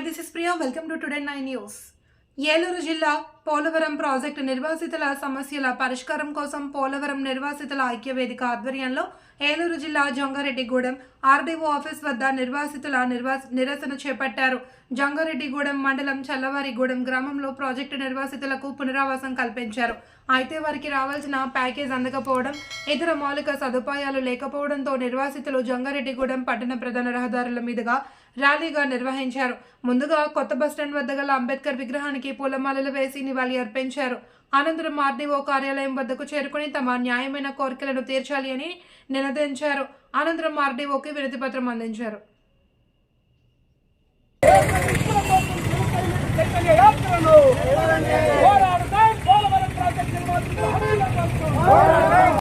hi this is Priya welcome to today nine news Eluru జిల్లా Polavaram project నిర్వాసితుల సమస్యల పరిష్కారం కోసం పోలవరం నిర్వాసితుల ఐక్యవేదిక ఆధ్వర్యంలో ఏలూరు జిల్లా జంగారెడ్డిగూడెం ఆర్డీఓ ఆఫీస్ వద్ద నిర్వాసితుల నిర్వాస నిరసన చేపట్టారు. జంగారెడ్డిగూడెం మండలం చల్లవారిగూడెం గ్రామంలో ప్రాజెక్టు నిర్వాసితులకు పునరావాసం కల్పించారు. అయితే వారికి రావాల్సిన ప్యాకేజ్ అందకపోవడం ఇతర మౌలిక సదుపాయాలు లేకపోవడంతో నిర్వాసితులు జంగారెడ్డిగూడెం పట్టణ ప్రధాన రహదారుల మీదుగా ర్యాలీగా నిర్వహించారు. ముందుగా కొత్త బస్టాండ్ వద్ద గల అంబేద్కర్ విగ్రహానికి పూలమాలలు వేసి నివాళి అర్పించారు. అనంతరం ఆర్డీఓ కార్యాలయం వద్దకు చేరుకుని తమ న్యాయమైన కోరికలను తీర్చాలి అని నినదించారు. అనంతరం ఆర్డీఓకి వినతి పత్రం అందించారు యాత్రను పోరాడుతాం పోలవరం ప్రాజెక్టు నిర్మాణంలో హక్కుల కోసం.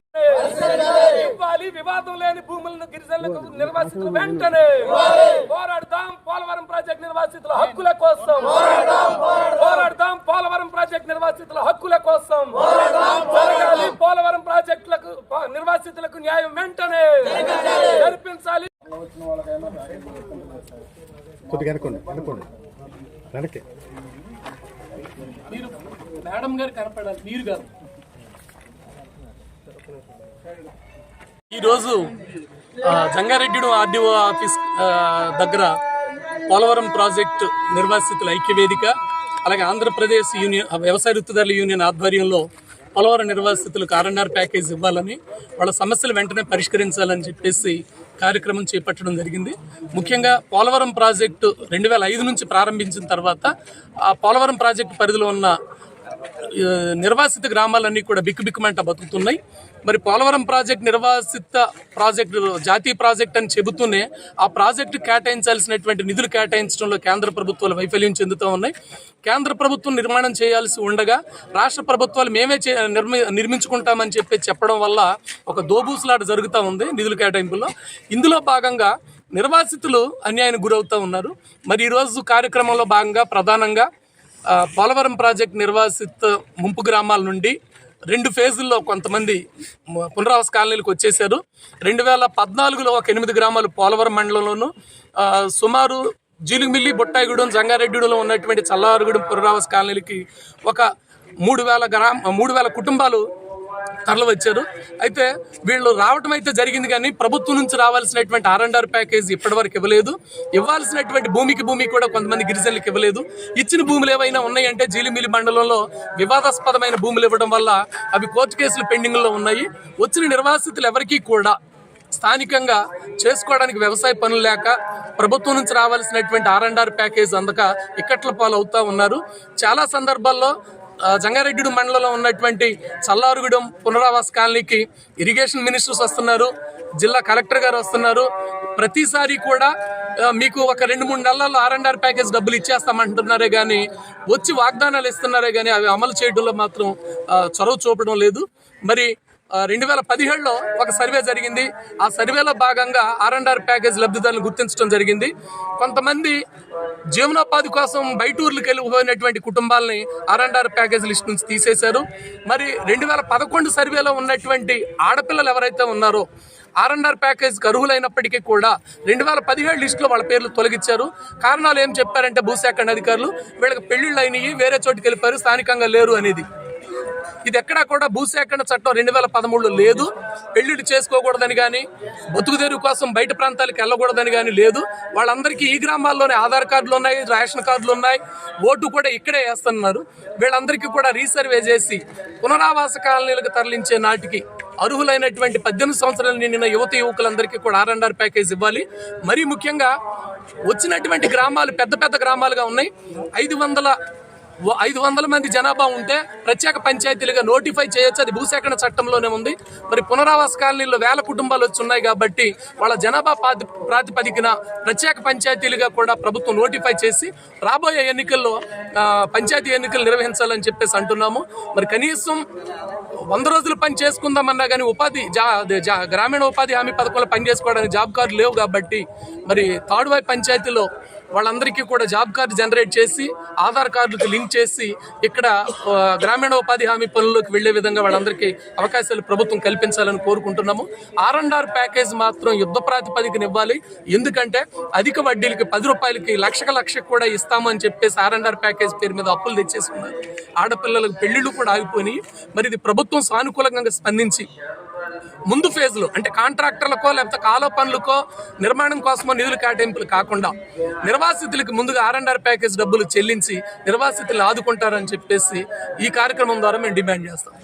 ఇవ్వాలి వివాదం లేని గిరిజనులకు నిర్వాసితులు వెంటనే పోరాడుతాం పోలవరం ప్రాజెక్ట్ నిర్వాసితుల హక్కుల కోసం. పోరాడుతాం పోలవరం ప్రాజెక్ట్ నిర్వాసితుల హక్కుల కోసం. జరగాలి పోలవరం ప్రాజెక్టులకు నిర్వాసితులకు న్యాయం వెంటనే. జరిపించాలి. కొద్దిగా అనుకోండి అనుకోండి వెనక్కి. మీరు మేడం గారు కనపడాలి మీరు గారు ఈరోజు జంగారెడ్డిడు ఆర్డీఓ ఆఫీస్ దగ్గర పోలవరం ప్రాజెక్టు నిర్వాసితుల ఐక్యవేదిక అలాగే ఆంధ్రప్రదేశ్ యూనియన్ వ్యవసాయ వృత్తిదారుల యూనియన్ ఆధ్వర్యంలో పోలవరం నిర్వాసితులకు ఆర్ఎన్ఆర్ ప్యాకేజ్ ఇవ్వాలని వాళ్ళ సమస్యలు వెంటనే పరిష్కరించాలని చెప్పేసి కార్యక్రమం చేపట్టడం జరిగింది. ముఖ్యంగా పోలవరం ప్రాజెక్టు రెండు వేల ఐదు నుంచి ప్రారంభించిన తర్వాత ఆ పోలవరం ప్రాజెక్టు పరిధిలో ఉన్న నిర్వాసిత గ్రామాలన్నీ కూడా బిక్కుబిక్కుమంట బతుకుతున్నాయి. మరి పోలవరం ప్రాజెక్ట్ నిర్వాసిత ప్రాజెక్టు జాతీయ ప్రాజెక్ట్ అని చెబుతూనే ఆ ప్రాజెక్టు కేటాయించాల్సినటువంటి నిధులు కేటాయించడంలో కేంద్ర ప్రభుత్వాలు వైఫల్యం చెందుతూ ఉన్నాయి. కేంద్ర ప్రభుత్వం నిర్మాణం చేయాల్సి ఉండగా రాష్ట్ర ప్రభుత్వాలు మేమే చే- నిర్మి నిర్మించుకుంటామని చెప్పి చెప్పడం వల్ల ఒక దోబూసులాట జరుగుతూ ఉంది నిధుల కేటాయింపులో ఇందులో భాగంగా నిర్వాసితులు అన్యాయానికి గురవుతూ ఉన్నారు. మరి ఈరోజు కార్యక్రమంలో భాగంగా ప్రధానంగా పోలవరం ప్రాజెక్ట్ నిర్వాసిత ముంపు గ్రామాల నుండి రెండు ఫేజుల్లో కొంతమంది పునరావాస కాలనీలకు వచ్చేసారు రెండు వేల పద్నాలుగులో ఒక ఎనిమిది గ్రామాలు పోలవరం మండలంలోను సుమారు జీలుగుమిల్లి బొట్టాయిగూడెం జంగారెడ్డిలో ఉన్నటువంటి చల్లారగూడెం పునరావాస కాలనీలకి ఒక మూడు వేల గ్రామ మూడు వేల కుటుంబాలు తరలి వచ్చారు. అయితే వీళ్ళు రావటం అయితే జరిగింది కానీ ప్రభుత్వం నుంచి రావాల్సినటువంటి ఆర్ అండ్ ఆర్ ప్యాకేజ్ ఇప్పటివరకు ఇవ్వలేదు. ఇవ్వాల్సినటువంటి భూమికి భూమి కూడా కొంతమంది గిరిజనులకు ఇవ్వలేదు. ఇచ్చిన భూములు ఏవైనా ఉన్నాయంటే జీలిమిలి మండలంలో వివాదాస్పదమైన భూములు ఇవ్వడం వల్ల అవి కోర్టు కేసులు పెండింగ్లో ఉన్నాయి. వచ్చిన నిర్వాసితులు ఎవరికీ కూడా స్థానికంగా చేసుకోవడానికి వ్యవసాయ పనులు లేక ప్రభుత్వం నుంచి రావాల్సినటువంటి ఆర్ అండ్ ఆర్ ప్యాకేజ్ అందక ఇక్కట్ల పాలు అవుతా ఉన్నారు. చాలా సందర్భాల్లో జంగారెడ్డి మండలంలో ఉన్నటువంటి చల్లారుగూడెం పునరావాస కాలనీకి ఇరిగేషన్ మినిస్టర్స్ వస్తున్నారు జిల్లా కలెక్టర్ గారు వస్తున్నారు. ప్రతిసారి కూడా మీకు ఒక రెండు మూడు నెలల్లో ఆర్ అండ్ ఆర్ ప్యాకేజ్ డబ్బులు ఇచ్చేస్తామంటున్నారే కానీ వచ్చి వాగ్దానాలు ఇస్తున్నారే కానీ అవి అమలు చేయడంలో మాత్రం చొరవ చూపడం లేదు. మరి రెండు వేల పదిహేడులో ఒక సర్వే జరిగింది. ఆ సర్వేలో భాగంగా ఆర్ అండ్ ఆర్ ప్యాకేజ్ లబ్ధిదారులను గుర్తించడం జరిగింది. కొంతమంది జీవనోపాధి కోసం బయట ఊర్లకు వెళ్ళిపోయినటువంటి కుటుంబాలని R and R package list నుంచి తీసేశారు. మరి రెండు వేల పదకొండు సర్వేలో ఉన్నటువంటి ఆడపిల్లలు ఎవరైతే ఉన్నారో ఆర్ అండ్ ఆర్ ప్యాకేజ్కి అర్హులైనప్పటికీ కూడా రెండు వేల పదిహేడు లిస్టులో వాళ్ళ పేర్లు తొలగించారు కారణాలు ఏం చెప్పారంటే భూసేకరణ అధికారులు వీళ్ళకి పెళ్ళిళ్ళు అయినాయి వేరే చోటుకి వెళ్ళిపోయారు స్థానికంగా లేరు అనేది. ఇది ఎక్కడా కూడా భూసేకరణ చట్టం రెండు వేల పదమూడులో లేదు. పెళ్ళిళ్ళు చేసుకోకూడదని కానీ బతుకుదేరు కోసం బయట ప్రాంతాలకు వెళ్ళకూడదని కానీ లేదు. వాళ్ళందరికీ ఈ గ్రామాల్లోనే ఆధార్ కార్డులు ఉన్నాయి రేషన్ కార్డులు ఉన్నాయి. ఓటు కూడా ఇక్కడే వేస్తున్నారు. వీళ్ళందరికీ కూడా రీసర్వే చేసి పునరావాస కాలనీలకు తరలించే నాటికి అర్హులైనటువంటి పద్దెనిమిది సంవత్సరాలు నిండిన యువత యువకులందరికీ కూడా ఆర్ అండ్ ఆర్ ప్యాకేజ్ ఇవ్వాలి. మరీ ముఖ్యంగా వచ్చినటువంటి గ్రామాలు పెద్ద పెద్ద గ్రామాలుగా ఉన్నాయి. ఐదు వందల ఐదు వందల మంది జనాభా ఉంటే ప్రత్యేక పంచాయతీలుగా నోటిఫై చేయొచ్చు. అది భూసేకరణ చట్టంలోనే ఉంది. మరి పునరావాస కాలనీలో వేల కుటుంబాలు వచ్చి ఉన్నాయి కాబట్టి వాళ్ళ జనాభా ప్రాతిపదికన ప్రత్యేక పంచాయతీలుగా కూడా ప్రభుత్వం నోటిఫై చేసి రాబోయే ఎన్నికల్లో పంచాయతీ ఎన్నికలు నిర్వహించాలని చెప్పేసి అంటున్నాము. మరి కనీసం వంద రోజులు పని చేసుకుందామన్నా కానీ ఉపాధి జా జా- గ్రామీణ ఉపాధి హామీ పథకంలో పని చేసుకోవడానికి జాబ్ కార్డు లేవు కాబట్టి మరి తాడువాయి పంచాయతీలో వాళ్ళందరికీ కూడా జాబ్ కార్డు జనరేట్ చేసి ఆధార్ కార్డులకు లింక్ చేసి ఇక్కడ గ్రామీణ ఉపాధి హామీ పనుల్లోకి వెళ్ళే విధంగా వాళ్ళందరికీ అవకాశాలు ప్రభుత్వం కల్పించాలని కోరుకుంటున్నాము. ఆర్ అండ్ ఆర్ ప్యాకేజ్ మాత్రం యుద్ధ ప్రాతిపదికన ఇవ్వాలి. ఎందుకంటే అధిక వడ్డీలకి పది రూపాయలకి లక్షకు లక్షకు కూడా ఇస్తామని చెప్పేసి ఆర్ అండ్ ఆర్ ప్యాకేజ్ పేరు మీద అప్పులు తెచ్చేసుకున్నారు ఆడపిల్లలకు పెళ్ళిళ్ళు కూడా ఆగిపోయినాయి. మరి ఇది ప్రభుత్వం సానుకూలంగా స్పందించి ముందు ఫేజ్లో అంటే కాంట్రాక్టర్లకో లేకపోతే కాలో పనులకో నిర్మాణం కోసమో నిధులు కేటాయింపులు కాకుండా నిర్వాసితులకు ముందుగా ఆర్ అండ్ ఆర్ ప్యాకేజ్ డబ్బులు చెల్లించి నిర్వాసితులు ఆదుకుంటారని చెప్పేసి ఈ కార్యక్రమం ద్వారా మేము డిమాండ్ చేస్తాం.